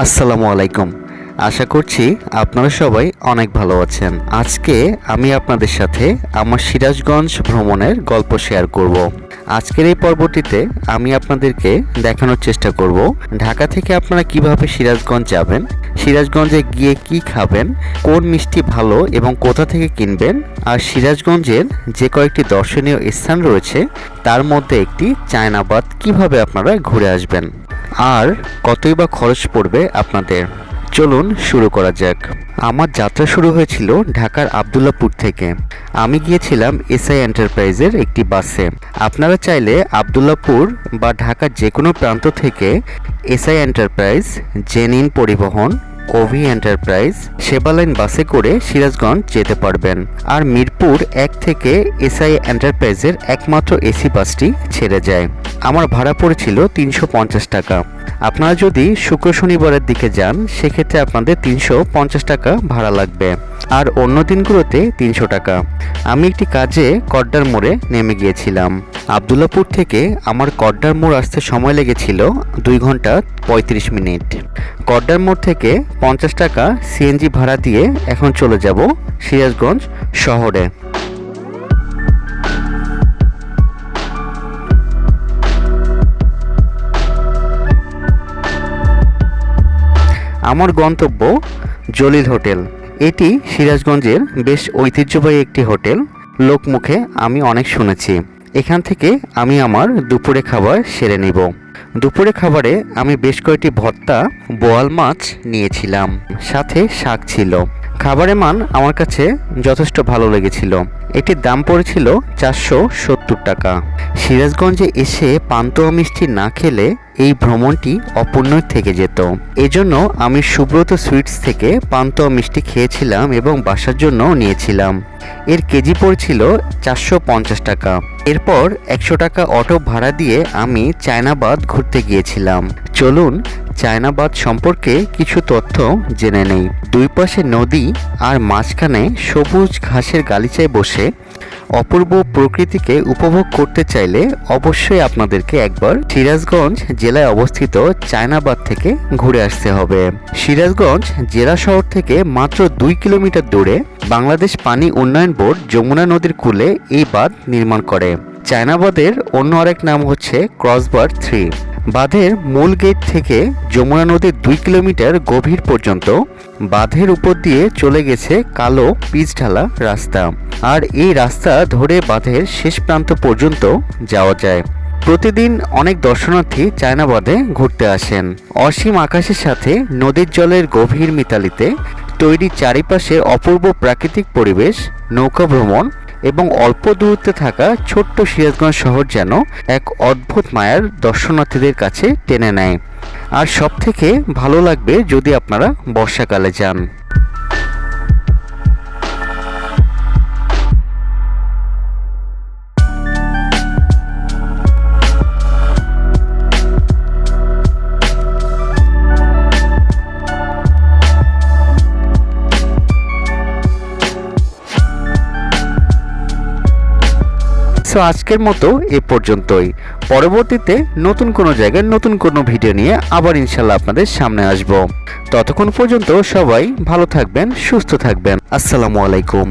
আসসালামু আলাইকুম। আশা করছি আপনারা সবাই অনেক ভালো আছেন। আজকে আমি আপনাদের সাথে আমার সিরাজগঞ্জ ভ্রমণের গল্প শেয়ার করব। আজকের এই পর্বটিতে আমি আপনাদেরকে দেখানোর চেষ্টা করব, ঢাকা থেকে আপনারা কীভাবে সিরাজগঞ্জ যাবেন, সিরাজগঞ্জে গিয়ে কি খাবেন, কোন মিষ্টি ভালো এবং কোথা থেকে কিনবেন, আর সিরাজগঞ্জের যে কয়েকটি দর্শনীয় স্থান রয়েছে, তার মধ্যে একটি চায়নাবাদ কীভাবে আপনারা ঘুরে আসবেন। আর কতই বা খরচ পড়বে আপনাদের? চলুন শুরু করা যাক। আমার যাত্রা শুরু হয়েছিল ঢাকার আবদুল্লাপুর থেকে। আমি গিয়েছিলাম এসআই এন্টারপ্রাইজের একটি বাসে। আপনারা চাইলে আবদুল্লাপুর বা ঢাকার যে কোনো প্রান্ত থেকে এসআই এন্টারপ্রাইজ জেনিন পরিবহন ওভি এন্টারপ্রাইজ সেবালাইন বাসে করে সিরাজগঞ্জ যেতে পারবেন। আর মিরপুর এক থেকে এসআই এন্টারপ্রাইজের একমাত্র এসি বাসটি ছেড়ে যায়। আমার ভাড়া পড়েছিল তিনশো পঞ্চাশ টাকা। আপনারা যদি শুক্র শনিবারের দিকে যান, সেক্ষেত্রে আপনাদের তিনশো পঞ্চাশ টাকা ভাড়া লাগবে। আর অন্য দিনগুলোতে তিনশো টাকা। আমি একটি কাজে কড্ডার মোড়ে নেমে গিয়েছিলাম। আবদুল্লাপুর থেকে আমার কড্ডার মোড় আসতে সময় লেগেছিল দুই ঘণ্টা পঁয়ত্রিশ মিনিট। কড্ডার মোড় থেকে পঞ্চাশ টাকা সিএনজি ভাড়া দিয়ে এখন চলে যাব সিরাজগঞ্জ শহরে। আমার গন্তব্য জলিল হোটেল। এটি সিরাজগঞ্জের বেশ ঐতিহ্যবাহী একটি হোটেল। লোকমুখে আমি অনেক শুনেছি। এখান থেকে আমি আমার দুপুরে খাবার সেরে নিব। দুপুরে খাবারে আমি বেশ কয়েকটি ভর্তা, বোয়াল মাছ নিয়েছিলাম। সাথে শাক ছিল। খাবারের মান আমার কাছে যথেষ্ট ভালো লেগেছিল। এটির দাম পড়েছিল চারশো সত্তর টাকা। সিরাজগঞ্জে এসে পান্তুয়া মিষ্টি না খেলে এই ভ্রমণটি অপূর্ণ থেকে যেত। এজন্য আমি সুব্রত সুইটস থেকে পান্তুয়া মিষ্টি খেয়েছিলাম এবং বাসার জন্য নিয়েছিলাম। এর কেজি পড়ছিল চারশো পঞ্চাশ টাকা। এরপর একশো টাকা অটো ভাড়া দিয়ে আমি চায়নাবাদ ঘুরতে গিয়েছিলাম। চলুন চায়নাবাদ সম্পর্কে কিছু তথ্য জেনে নেই। দুই পাশে নদী আর মাঝখানে সবুজ ঘাসের গালিচায় বসে অপূর্ব প্রকৃতিকে উপভোগ করতে চাইলে অবশ্যই আপনাদেরকে একবার সিরাজগঞ্জ জেলায় অবস্থিত চায়নাবাদ থেকে ঘুরে আসতে হবে। সিরাজগঞ্জ জেলা শহর থেকে মাত্র দুই কিলোমিটার দূরে বাংলাদেশ পানি উন্নয়ন বোর্ড যমুনা নদীর কূলে এই বাঁধ নির্মাণ করে। চায়নাবাদের অন্য আরেক নাম হচ্ছে ক্রসবার থ্রি। বাঁধের মূল গেট থেকে যমুনা নদীর দুই কিলোমিটার গভীর পর্যন্ত বাঁধের উপর দিয়ে চলে গেছে কালো পিচ ঢালা রাস্তা। আর এই রাস্তা ধরে বাঁধের শেষ প্রান্ত পর্যন্ত যাওয়া যায়। প্রতিদিন অনেক দর্শনার্থী চায়নাবাদে ঘুরতে আসেন। অসীম আকাশের সাথে নদীর জলের গভীর মিতালিতে তৈরি চারিপাশে অপূর্ব প্রাকৃতিক পরিবেশ, নৌকা ভ্রমণ এবং অল্প দূরত্বে থাকা ছোট্ট সিরাজগঞ্জ শহর যেন এক অদ্ভুত মায়ার দর্শনার্থীদের কাছে টেনে নেয়। আর সব থেকে ভালো লাগবে যদি আপনারা বর্ষাকালে যান। সো আজকের মতো এ পর্যন্তই। পরবর্তীতে নতুন কোনো জায়গায় নতুন কোনো ভিডিও নিয়ে আবার ইনশাল্লাহ আপনাদের সামনে আসব। ততক্ষণ পর্যন্ত সবাই ভালো থাকবেন, সুস্থ থাকবেন। আসসালামু আলাইকুম।